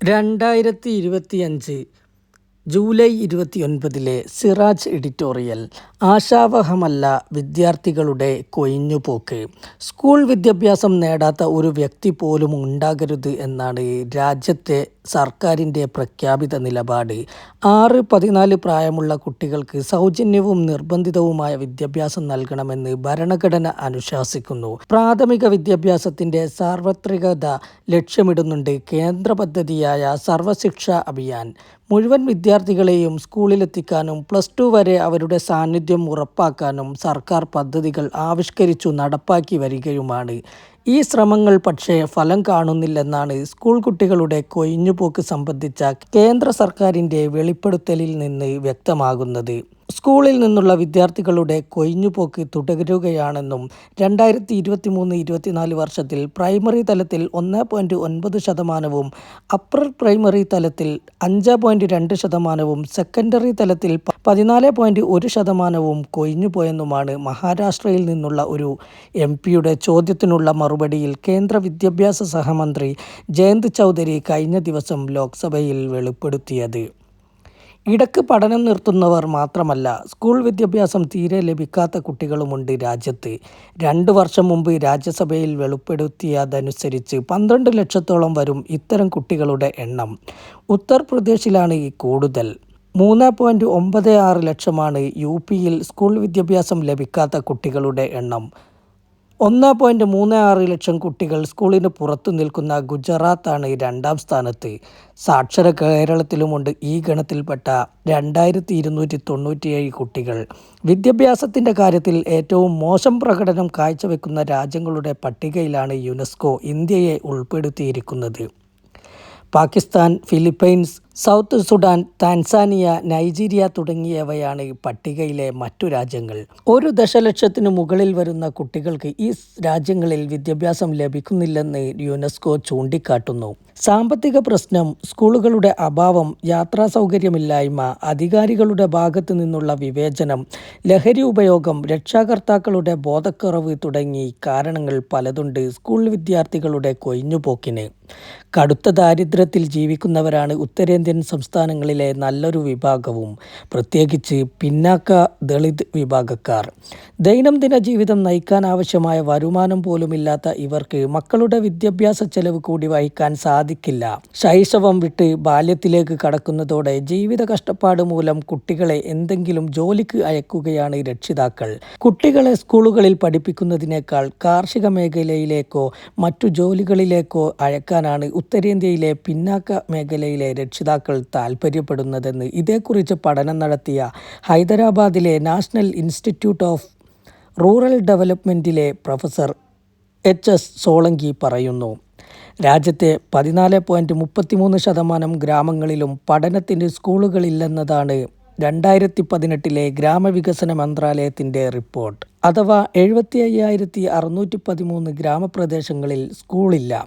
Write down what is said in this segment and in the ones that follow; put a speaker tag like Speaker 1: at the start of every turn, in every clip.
Speaker 1: രണ്ടായിരത്തി ഇരുപത്തിയഞ്ച് ജൂലൈ ഇരുപത്തിയൊൻപതിലെ സിറാജ് എഡിറ്റോറിയൽ ആശാവഹമല്ല വിദ്യാർത്ഥികളുടെ കൊയിഞ്ഞുപോക്ക്. സ്കൂൾ വിദ്യാഭ്യാസം നേടാത്ത ഒരു വ്യക്തി പോലും ഉണ്ടാകരുത് എന്നാണ് രാജ്യത്തെ സർക്കാരിന്റെ പ്രഖ്യാപിത നിലപാട്. ആറ് പതിനാല് പ്രായമുള്ള കുട്ടികൾക്ക് സൗജന്യവും നിർബന്ധിതവുമായ വിദ്യാഭ്യാസം നൽകണമെന്ന് ഭരണഘടന അനുശാസിക്കുന്നു. പ്രാഥമിക വിദ്യാഭ്യാസത്തിന്റെ സാർവത്രികത ലക്ഷ്യമിടുന്നുണ്ട് കേന്ദ്ര പദ്ധതിയായ സർവശിക്ഷ അഭിയാൻ. മുഴുവൻ വിദ്യാർത്ഥികളെയും സ്കൂളിലെത്തിക്കാനും പ്ലസ് ടു വരെ അവരുടെ സാന്നിധ്യം ഉറപ്പാക്കാനും സർക്കാർ പദ്ധതികൾ ആവിഷ്കരിച്ചു നടപ്പാക്കി വരികയുമാണ്. ഈ ശ്രമങ്ങൾ പക്ഷേ ഫലം കാണുന്നില്ലെന്നാണ് സ്കൂൾ കുട്ടികളുടെ കൊയിഞ്ഞുപോക്ക് സംബന്ധിച്ച കേന്ദ്ര സർക്കാരിന്റെ വെളിപ്പെടുത്തലിൽ നിന്ന് വ്യക്തമാകുന്നത്. സ്കൂളിൽ നിന്നുള്ള വിദ്യാർത്ഥികളുടെ കൊഴിഞ്ഞുപോക്ക് തുടരുകയാണെന്നും രണ്ടായിരത്തി ഇരുപത്തി മൂന്ന് ഇരുപത്തിനാല് വർഷത്തിൽ പ്രൈമറി തലത്തിൽ ഒന്ന് പോയിന്റ് ഒൻപത് ശതമാനവും അപ്പർ പ്രൈമറി തലത്തിൽ അഞ്ച് പോയിന്റ് രണ്ട് ശതമാനവും സെക്കൻഡറി തലത്തിൽ പതിനാല് പോയിന്റ് ഒരു ശതമാനവും കൊഴിഞ്ഞുപോയെന്നുമാണ് മഹാരാഷ്ട്രയിൽ നിന്നുള്ള ഒരു എം പിയുടെ ചോദ്യത്തിനുള്ള മറുപടിയിൽ കേന്ദ്ര വിദ്യാഭ്യാസ സഹമന്ത്രി ജയന്ത് ചൗധരി കഴിഞ്ഞ ദിവസം ലോക്സഭയിൽ വെളിപ്പെടുത്തിയത്. ഇടയ്ക്ക് പഠനം നിർത്തുന്നവർ മാത്രമല്ല സ്കൂൾ വിദ്യാഭ്യാസം തീരെ ലഭിക്കാത്ത കുട്ടികളുമുണ്ട് രാജ്യത്ത്. രണ്ടു വർഷം മുമ്പ് രാജ്യസഭയിൽ വെളിപ്പെടുത്തിയതനുസരിച്ച് പന്ത്രണ്ട് ലക്ഷത്തോളം വരും ഇത്തരം കുട്ടികളുടെ എണ്ണം. ഉത്തർപ്രദേശിലാണ് ഈ കൂടുതൽ. മൂന്ന് പോയിന്റ് ഒമ്പത് ആറ് ലക്ഷമാണ് യു പിയിൽ സ്കൂൾ വിദ്യാഭ്യാസം ലഭിക്കാത്ത കുട്ടികളുടെ എണ്ണം. ഒന്ന് പോയിന്റ് മൂന്ന് ആറ് ലക്ഷം കുട്ടികൾ സ്കൂളിന് പുറത്തു നിൽക്കുന്ന ഗുജറാത്താണ് രണ്ടാം സ്ഥാനത്ത്. സാക്ഷര കേരളത്തിലുമുണ്ട് ഈ ഗണത്തിൽപ്പെട്ട രണ്ടായിരത്തി ഇരുന്നൂറ്റി തൊണ്ണൂറ്റിയേഴ് കുട്ടികൾ. വിദ്യാഭ്യാസത്തിന്റെ കാര്യത്തിൽ ഏറ്റവും മോശം പ്രകടനം കാഴ്ചവെക്കുന്ന രാജ്യങ്ങളുടെ പട്ടികയിലാണ് യുനെസ്കോ ഇന്ത്യയെ ഉൾപ്പെടുത്തിയിരിക്കുന്നത്. Pakistan Philippines South Sudan Tanzania Nigeria തുടങ്ങിയവയാണ് ഈ പട്ടികയിലെ മറ്റു രാജ്യങ്ങൾ. ഒരു ദശലക്ഷത്തിനു മുകളിൽ വരുന്ന കുട്ടികൾക്ക് ഈ രാജ്യങ്ങളിൽ വിദ്യാഭ്യാസം ലഭിക്കുന്നില്ലെന്ന് യുനെസ്കോ ചൂണ്ടിക്കാട്ടുന്നു. സാമ്പത്തിക പ്രശ്നം സ്കൂളുകളുടെ അഭാവം യാത്രാ സൗകര്യമില്ലായ്മ അധികാരികളുടെ ഭാഗത്തു നിന്നുള്ള വിവേചനം ലഹരി ഉപയോഗം രക്ഷാകർത്താക്കളുടെ ബോധക്കുറവ് തുടങ്ങി കാരണങ്ങൾ പലതുണ്ട് സ്കൂൾ വിദ്യാർത്ഥികളുടെ കൊഴിഞ്ഞുപോക്കിന്. കടുത്ത ദാരിദ്ര്യത്തിൽ ജീവിക്കുന്നവരാണ് ഉത്തരേന്ത്യൻ സംസ്ഥാനങ്ങളിലെ നല്ലൊരു വിഭാഗവും പ്രത്യേകിച്ച് പിന്നാക്ക ദളിത് വിഭാഗക്കാർ. ദൈനംദിന ജീവിതം നയിക്കാൻ ആവശ്യമായ വരുമാനം പോലുമില്ലാത്ത ഇവർക്ക് മക്കളുടെ വിദ്യാഭ്യാസ ചെലവ് കൂടി വഹിക്കാൻ സാധിക്കില്ല. ശൈശവം വിട്ട് ബാല്യത്തിലേക്ക് കടക്കുന്നതോടെ ജീവിത കഷ്ടപ്പാട് മൂലം കുട്ടികളെ എന്തെങ്കിലും ജോലിക്ക് അയക്കുകയാണ് രക്ഷിതാക്കൾ. കുട്ടികളെ സ്കൂളുകളിൽ പഠിപ്പിക്കുന്നതിനേക്കാൾ കാർഷിക മേഖലയിലേക്കോ മറ്റു ജോലികളിലേക്കോ അയക്കാനാണ് ഉത്തരേന്ത്യയിലെ പിന്നാക്ക മേഖലയിലെ രക്ഷിതാക്കൾ താൽപ്പര്യപ്പെടുന്നതെന്ന് ഇതേക്കുറിച്ച് പഠനം നടത്തിയ ഹൈദരാബാദിലെ നാഷണൽ ഇൻസ്റ്റിറ്റ്യൂട്ട് ഓഫ് റൂറൽ ഡെവലപ്മെന്റിലെ പ്രൊഫസർ എച്ച് എസ് സോളങ്കി പറയുന്നു. രാജ്യത്തെ പതിനാല് പോയിന്റ് മുപ്പത്തിമൂന്ന് ശതമാനം ഗ്രാമങ്ങളിലും പഠനത്തിന് സ്കൂളുകളില്ലെന്നതാണ് രണ്ടായിരത്തി പതിനെട്ടിലെ ഗ്രാമവികസന മന്ത്രാലയത്തിന്റെ റിപ്പോർട്ട്. അഥവാ എഴുപത്തി അയ്യായിരത്തി അറുന്നൂറ്റി പതിമൂന്ന് ഗ്രാമപ്രദേശങ്ങളിൽ സ്കൂളില്ല.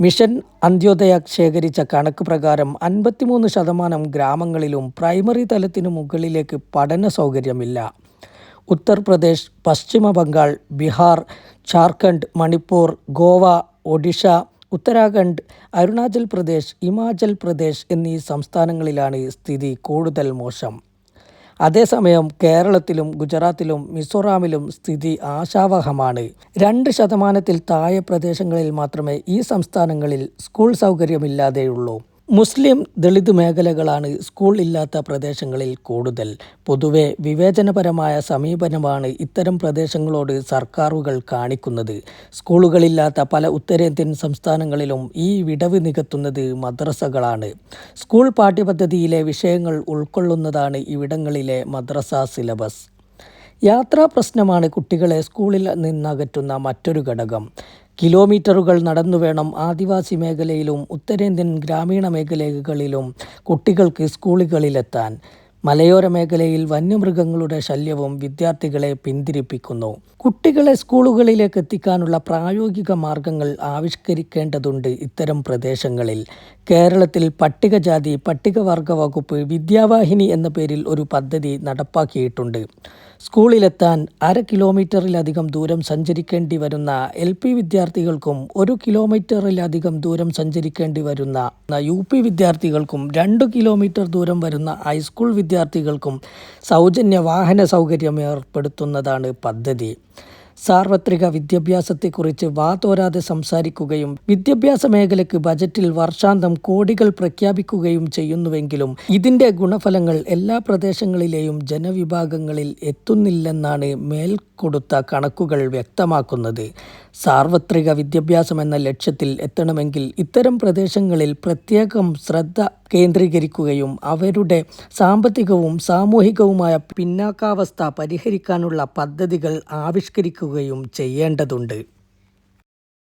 Speaker 1: മിഷൻ അന്ത്യോദയ ശേഖരിച്ച കണക്ക് പ്രകാരം അൻപത്തിമൂന്ന് ശതമാനം ഗ്രാമങ്ങളിലും പ്രൈമറി തലത്തിനു മുകളിലേക്ക് പഠന സൗകര്യമില്ല. ഉത്തർപ്രദേശ് പശ്ചിമ ബംഗാൾ ബീഹാർ ജാർഖണ്ഡ് മണിപ്പൂർ ഗോവ ഒഡീഷ ഉത്തരാഖണ്ഡ് അരുണാചൽ പ്രദേശ് ഹിമാചൽ പ്രദേശ് എന്നീ സംസ്ഥാനങ്ങളിലാണ് സ്ഥിതി കൂടുതൽ മോശം. അതേസമയം കേരളത്തിലും ഗുജറാത്തിലും മിസോറാമിലും സ്ഥിതി ആശാവഹമാണ്. രണ്ട് ശതമാനത്തിൽ താഴെ പ്രദേശങ്ങളിൽ മാത്രമേ ഈ സംസ്ഥാനങ്ങളിൽ സ്കൂൾ സൗകര്യമില്ലാതെയുള്ളൂ. മുസ്ലിം ദളിത് മേഖലകളാണ് സ്കൂൾ ഇല്ലാത്ത പ്രദേശങ്ങളിൽ കൂടുതൽ. പൊതുവെ വിവേചനപരമായ സമീപനമാണ് ഇത്തരം പ്രദേശങ്ങളോട് സർക്കാരുകൾ കാണിക്കുന്നത്. സ്കൂളുകളില്ലാത്ത പല ഉത്തരേന്ത്യൻ സംസ്ഥാനങ്ങളിലും ഈ വിടവ് നികത്തുന്നത് മദ്രസകളാണ്. സ്കൂൾ പാഠ്യപദ്ധതിയിലെ വിഷയങ്ങൾ ഉൾക്കൊള്ളുന്നതാണ് ഇവിടങ്ങളിലെ മദ്രസ സിലബസ്. യാത്രാ പ്രശ്നമാണ് കുട്ടികളെ സ്കൂളിൽ നിന്നകറ്റുന്ന മറ്റൊരു ഘടകം. കിലോമീറ്ററുകൾ നടന്നു വേണം ആദിവാസി മേഖലയിലും ഉത്തരേന്ത്യൻ ഗ്രാമീണ മേഖലകളിലും കുട്ടികൾക്ക് സ്കൂളുകളിലെത്താൻ. മലയോര മേഖലയിൽ വന്യമൃഗങ്ങളുടെ ശല്യവും വിദ്യാർത്ഥികളെ പിന്തിരിപ്പിക്കുന്നു. കുട്ടികളെ സ്കൂളുകളിലേക്ക് എത്തിക്കാനുള്ള പ്രായോഗിക മാർഗങ്ങൾ ആവിഷ്കരിക്കേണ്ടതുണ്ട് ഇത്തരം പ്രദേശങ്ങളിൽ. കേരളത്തിൽ പട്ടികജാതി പട്ടികവർഗ വകുപ്പ് വിദ്യാവാഹിനി എന്ന പേരിൽ ഒരു പദ്ധതി നടപ്പാക്കിയിട്ടുണ്ട്. സ്കൂളിലെത്താൻ അര കിലോമീറ്ററിലധികം ദൂരം സഞ്ചരിക്കേണ്ടി വരുന്ന എൽ പി വിദ്യാർത്ഥികൾക്കും ഒരു കിലോമീറ്ററിലധികം ദൂരം സഞ്ചരിക്കേണ്ടി വരുന്ന യു പി വിദ്യാർത്ഥികൾക്കും രണ്ട് കിലോമീറ്റർ ദൂരം വരുന്ന ഹൈസ്കൂൾ വിദ്യാർത്ഥികൾക്കും സൗജന്യ വാഹന സൗകര്യം ഏർപ്പെടുത്തുന്നതാണ് പദ്ധതി. സാർവത്രിക വിദ്യാഭ്യാസത്തെക്കുറിച്ച് വാതോരാതെ സംസാരിക്കുകയും വിദ്യാഭ്യാസ മേഖലയ്ക്ക് ബജറ്റിൽ വർഷാന്തം കോടികൾ പ്രഖ്യാപിക്കുകയും ചെയ്യുന്നുവെങ്കിലും ഇതിന്റെ ഗുണഫലങ്ങൾ എല്ലാ പ്രദേശങ്ങളിലെയും ജനവിഭാഗങ്ങളിൽ എത്തുന്നില്ലെന്നാണ് മേൽക്കൊടുത്ത കണക്കുകൾ വ്യക്തമാക്കുന്നത്. സാർവത്രിക വിദ്യാഭ്യാസം എന്ന ലക്ഷ്യത്തിൽ എത്തണമെങ്കിൽ ഇത്തരം പ്രദേശങ്ങളിൽ പ്രത്യേകം ശ്രദ്ധ കേന്ദ്രീകരിക്കുകയും അവരുടെ സാമ്പത്തികവും സാമൂഹികവുമായ പിന്നാക്കാവസ്ഥ പരിഹരിക്കാനുള്ള പദ്ധതികൾ ആവിഷ്കരിക്കുകയും ചെയ്യേണ്ടതുണ്ട്.